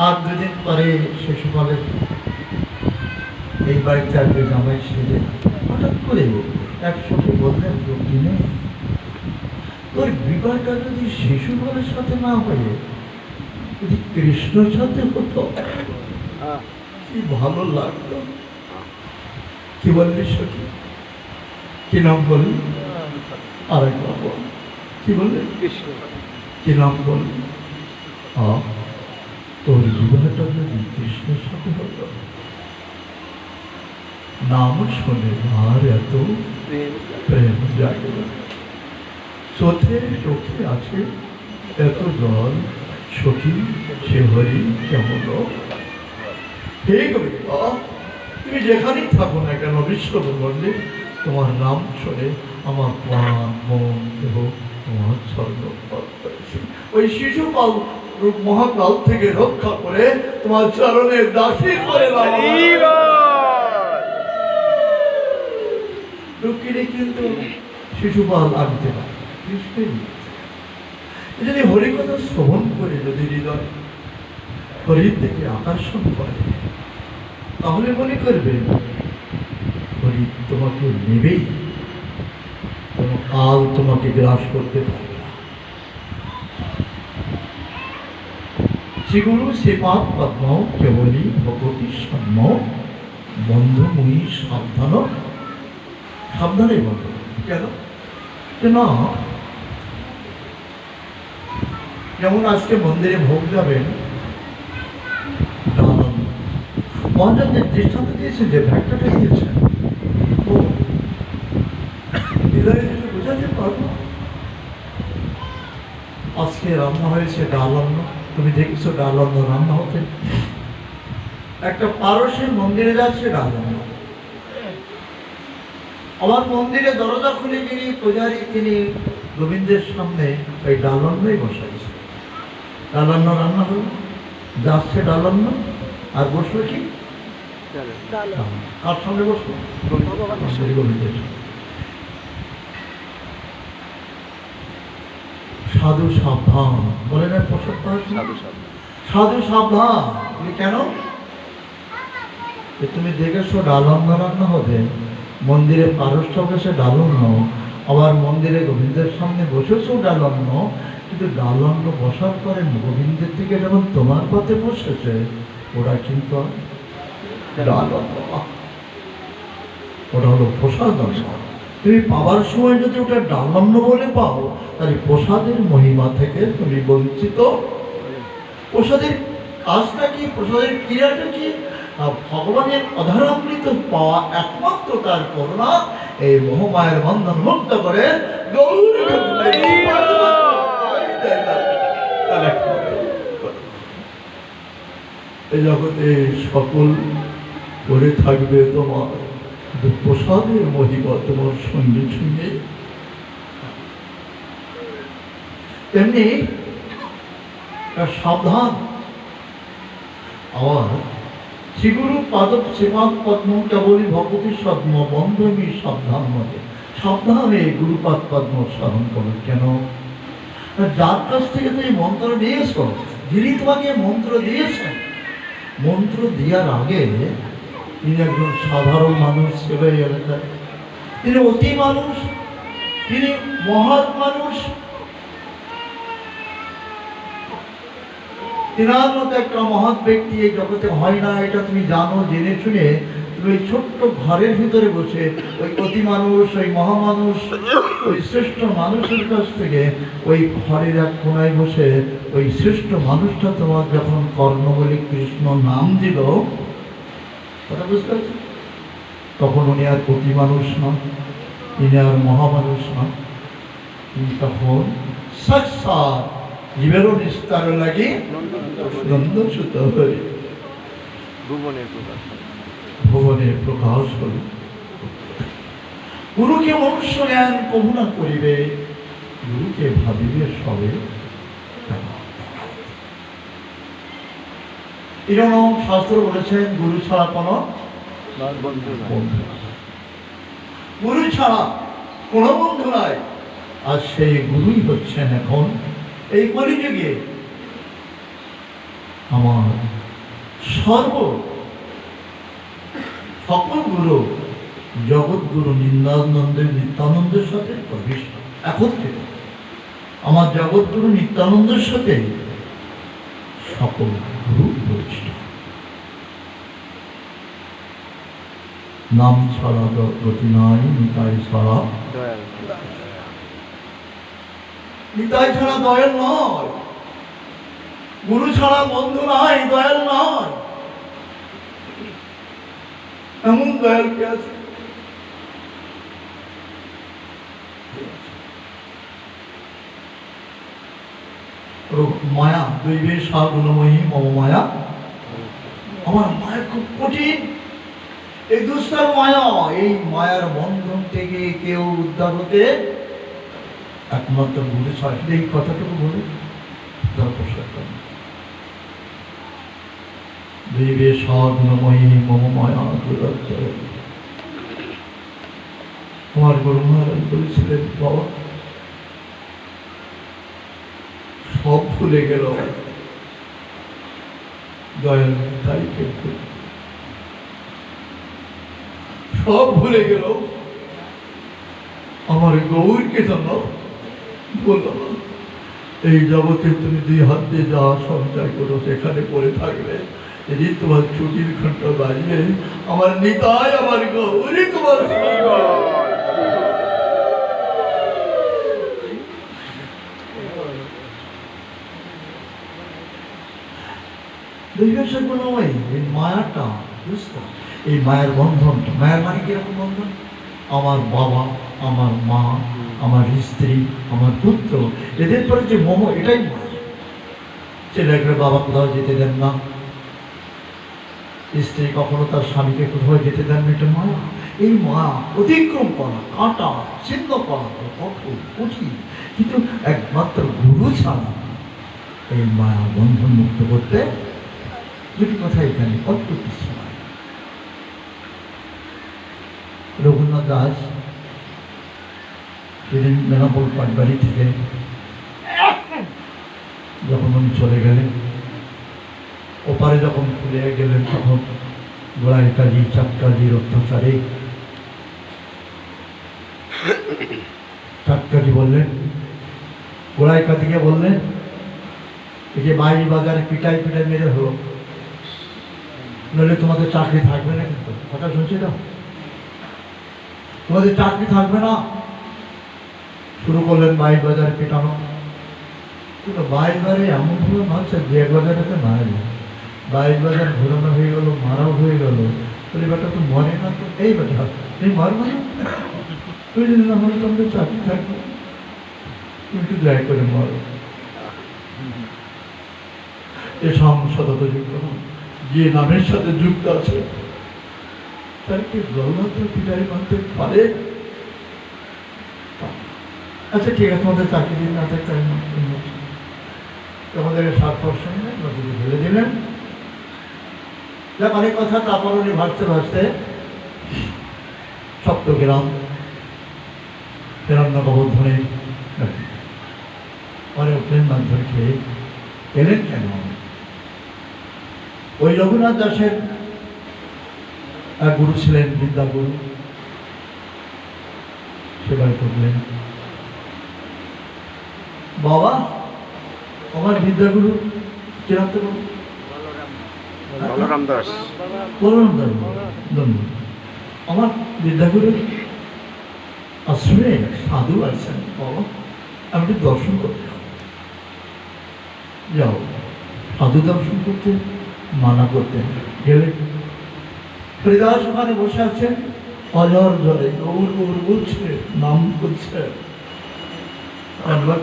আর দুদিন পরে শিশুপালে এই বাড়িতে আসবে জামাই সেজে হঠাৎ করে একসাথে বললেন দক্ষিণে তোর বিবাহটা যদি শিশুপালের সাথে না হয়ে যদি কৃষ্ণর সাথে হতো কি ভালো লাগতো? কি বললি সখী? কি নাম বললি? আরেক বল। কি বললি? কৃষ্ণ। কি নাম বললি? তোর বিবাহটা যদি সাথে নাম শুনে এত প্রেম প্রেম জাগে চোখে চোখে আছে এত জল সখী সে হরি কেমন তুমি যেখানেই থাকো না কেন বিশ্ব তোমার নাম শুনে আমার প্রাণ, মন, দেহ, তোমার স্বর্গ ওই শিশুপাল রূপ মহাকাল থেকে রক্ষা করে তোমার চরণের দাসী করে রুক্মিণী কিন্তু শিশুপাল আনতে পারে। যদি হরিকথা শ্রবণ করে যদি হৃদয় হরির দিকে আকর্ষণ করে তাহলে মনে করবে হরি তোমাকে নেবেই কোনো কাল তোমাকে গ্রাস করতে পারবে না শ্রীগুরু শ্রীপাদ পদ্ম কেবলী ভগবতী সন্ম। বন্ধময়ী সাবধান। সাবধানে বন্ধ। কেন? যে না যেমন আজকে মন্দিরে ভোগ যাবেন ডালান। মহাজন যে দৃষ্টান্ত দিয়েছেন যে ব্যাখ্যাটা দিয়েছেন। ও বোঝাতে পারব। আজকে রান্না হয়েছে ডাল ডালান্ন তুমি দেখেছ ডালান্ন রান্না হতে। একটা পারসের মন্দিরে যাচ্ছে ডালান্ন আমার মন্দিরে দরজা খুলে যিনি পূজারী তিনি গোবিন্দের সামনে ওই ডালান্নই বসাইছে। ডালান্ন রান্না হলো। যাচ্ছে ডালান্ন আর বসল কি। কার সামনে বসল গোবিন্দের সামনে। সাধু সাবধান। বলে না প্রসব সাধু সাধু সাধু সাবধান। বলি কেন? তুমি দেখেছ ডালন্ন রান্না হবে? মন্দিরে পারস্য বসে ডালন্ন আবার মন্দিরে গোবিন্দের সামনে বসেছো ডালন্ন কিন্তু ডালন্ন বসার পরে গোবিন্দের থেকে যখন তোমার পথে বসেছে ওরা কিন্তু ডালন্ন ওটা হলো প্রসাদ। তুমি পাওয়ার সময় যদি ওটা ডালন্ন বলে পাও, তাহলে প্রসাদের মহিমা থেকে তুমি বঞ্চিত। প্রসাদের কাজটা কি প্রসাদের ক্রিয়াটা কি ভগবানের অধারামৃত পাওয়া একমাত্র তার করুণা। এই মোহমায়ের বন্ধন মুক্ত করে এই জগতে সকল করে থাকবে তোমার। প্রসাদের মহিমা তোমার সঙ্গে সঙ্গে। তেমনি সাবধান। আবার শ্রীগুরু পাদ শ্রীপাদ পদ্ম কেবলই ভগবতী সদ্ম বন্ধবী সাবধান মতে। সাবধানে গুরুপাদ পদ্ম সাধন করো। কেন? যার কাছ থেকে তুমি মন্ত্র নিয়েছ যিনি তোমাকে মন্ত্র দিয়েছেন, মন্ত্র দেওয়ার আগে তিনি একজন সাধারণ মানুষ ছিল এই এলাকায়। তিনি অতি মানুষ, তিনি মহৎ মানুষ। তেনার মতো একটা মহৎ ব্যক্তি এই জগতে হয় না, এটা তুমি জানো, জেনে শুনে তুমি ওই ছোট্ট ঘরের ভিতরে বসে ওই অতি মানুষ, ওই মহামানুষ, ওই শ্রেষ্ঠ মানুষের কাছ থেকে ওই ঘরের এক কোনায় বসে ওই শ্রেষ্ঠ মানুষটা তোমার যখন কর্ণ বলে কৃষ্ণ নাম দিল। কথা বুঝতে তখন উনি আর অতি মানুষ নন তিনি আর মহামানুষ নন। তিনি তখন সাক্ষাৎ জীবেরও নিস্তার লাগে নন্দসুত হয়ে ভুবনের প্রকাশ ভুবনে প্রকাশ হল। গুরুকে মনুষ্য জ্ঞান কবু না করিবে গুরুকে ভাবিবে সবে এজন্য শাস্ত্র বলেছেন গুরু ছাড়া কোনো। গুরু ছাড়া কোনো বন্ধু নাই। আর সেই গুরুই হচ্ছেন এখন এই কলিযুগে আমার সর্ব সকল গুরু জগৎগুরু নিন্দানন্দের নিত্যানন্দের সাথে প্রবেশ একত্রিত আমার জগৎগুরু নিত্যানন্দের সাথে সকল গুরু প্রতিষ্ঠিত নাম ছাড়া গতি নাই নিতাই ছাড়া। নিতাই ছাড়া দয়াল নয়। গুরু ছাড়া বন্ধু নাই দয়াল নয়। এমন দয়াল কে আছে? মায়া দৈবে সাগুণময়ী মম মায়া আমার মায়া খুব কঠিন। এই দুস্তর মায়া, এই মায়ার বন্ধন থেকে কেউ উদ্ধার হতে একমাত্র গুরু ছাড়া এই কথাটুকু বলে মম মায়া বাবা, সব ভুলে গেল। দয়াল তাই কিন্তু সব ভুলে গেল। আমার গৌরকে বলল, এই জগতে তুমি দুই হাত দিয়ে যা সঞ্চয় করো, সেখানে পড়ে থাকবে। যদি তোমার ছুটির ঘণ্টা বাজবে, আমার নিতাই আমার গৌরী তোমার দৈবেশ্বর কোনো মায়াটা? বুঝতো এই মায়ের বন্ধনটা মায়ের মানে কীরকম বন্ধন? আমার বাবা আমার মা আমার স্ত্রী আমার পুত্র। এদের পরে যে মোহ এটাই মায়া ছেলেকে বাবা কোথাও যেতে দেন না। স্ত্রী কখনো তার স্বামীকে কোথাও যেতে দেন না এটা মা। এই মা অতিক্রম করা কাটা ছিন্ন করা কঠোর কঠিন। কিন্তু একমাত্র গুরু ছাড়া এই মায়া বন্ধন মুক্ত করতে দুটি কথা এখানে অল্প কিছু নয়। রঘুনাথ দাস, সেদিন মেনাপুর পাটবাড়ি থেকে যখন উনি চলে গেলেন, ওপারে যখন খুলে গেলেন, তখন গোড়ায় কাজী চাপকাজির অত্যাচারে চাপকাজি বললেন গোড়ায় কাজীকে বললেন? এই যে বাইরে বাজারে পিটাই পিটাই মেরে হলো। নইলে তোমাদের চাকরি থাকবে না কিন্তু, কথা শুনছি তো? তোমাদের চাকরি থাকবে না। শুরু করলেন বাইর বাজার পেটানো। কিন্তু বাজারে এমন ভাবে মারছে যে এক বাজারে তো মারা যায় বাইর বাজার ঘোরানো হয়ে গেল, মারাও হয়ে গেল। বেটা, তো মরে না তো, এই বেটা তুমি মারবে না? তুই যদি না মরে তোমাদের চাকরি থাকবে তুমি একটু দয়া করে মরো। এ সংসদত যুক্ত যে নামের সাথে যুক্ত আছে তার কি জগন্নাথ পিতাই মানতে পারে? আচ্ছা ঠিক আছে তোমাদের চাকরি দিন, না থাকতে তোমাদের সাত পার্সেন্ট নদীতে ফেলে দিলেন। অনেক কথা, তারপর উনি ভাসতে ভাসতে সপ্তগ্রাম হিরণ্য গোবর্ধনে পরে উঠলেন মাধ্যমে খেয়ে এলেন কেন? ওই রঘুনাথ দাসের গুরু ছিলেন গুরু সেবায় করলেন। বাবা আমার বিদ্যাগুরু কিরম তো বলরাম দাস। দাদা, ধন্যবাদ। আমার বিদ্যাগুরু আশ্রমে সাধু আছেন। বাবা আমি একটু দর্শন করতে। যাও। সাধু দর্শন করতে মানা করতেন গেলে হরিদাস ওখানে বসে আছেন অজর জলে, গৌর গৌর বলছে, নাম করছে বাবু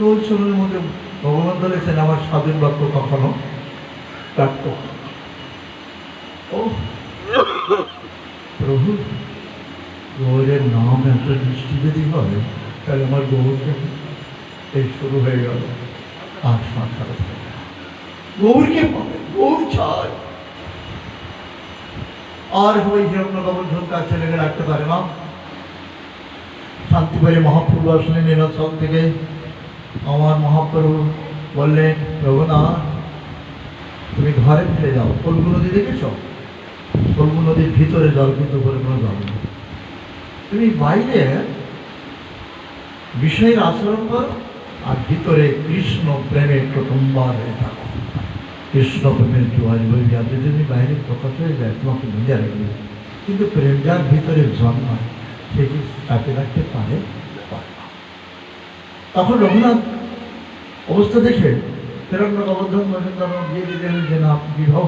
গৌর হোক মধ্যে ভগবান আমার স্বাধীন বাক্য কখনো ও, প্রভু, গৌরের নাম এত দৃষ্টি যদি হয়, তাহলে আমার গৌরকে এই শুরু হয়ে গেল। আর সাঁতার গৌরকে পাবে? গৌর চায়। আর ওই হিরণ্য গোবর্ধন তার ছেলেকে রাখতে পারে না শান্তিপুরে মহাপ্রভু আসলেন নীলাচল থেকে। আমার মহাপ্রভু বললেন, রঘুনাথ, তুমি ঘরে ফিরে যাও। ফল্গু নদী দেখেছ? ফল্গু নদীর ভিতরে জল কিন্তু উপরে কোনো জল নেই। তুমি বাইরে বিষয়ের আচরণ করো। আর ভিতরে কৃষ্ণ প্রেমের প্রথমবার হয়ে থাকো কৃষ্ণ প্রেমের জোয়ার বই যাবে যদি বাইরে প্রকাশ হয়ে যায়, তোমাকে বুঝে রাখবে কিন্তু প্রেম যার ভিতরে জন্মায় সে কি তাকে রাখতে পারে। তখন রঘুনাথ অবস্থা দেখে প্রেরণ গবর্ধন মহেন্দ্র দিয়ে দিলেন যে না বিবাহ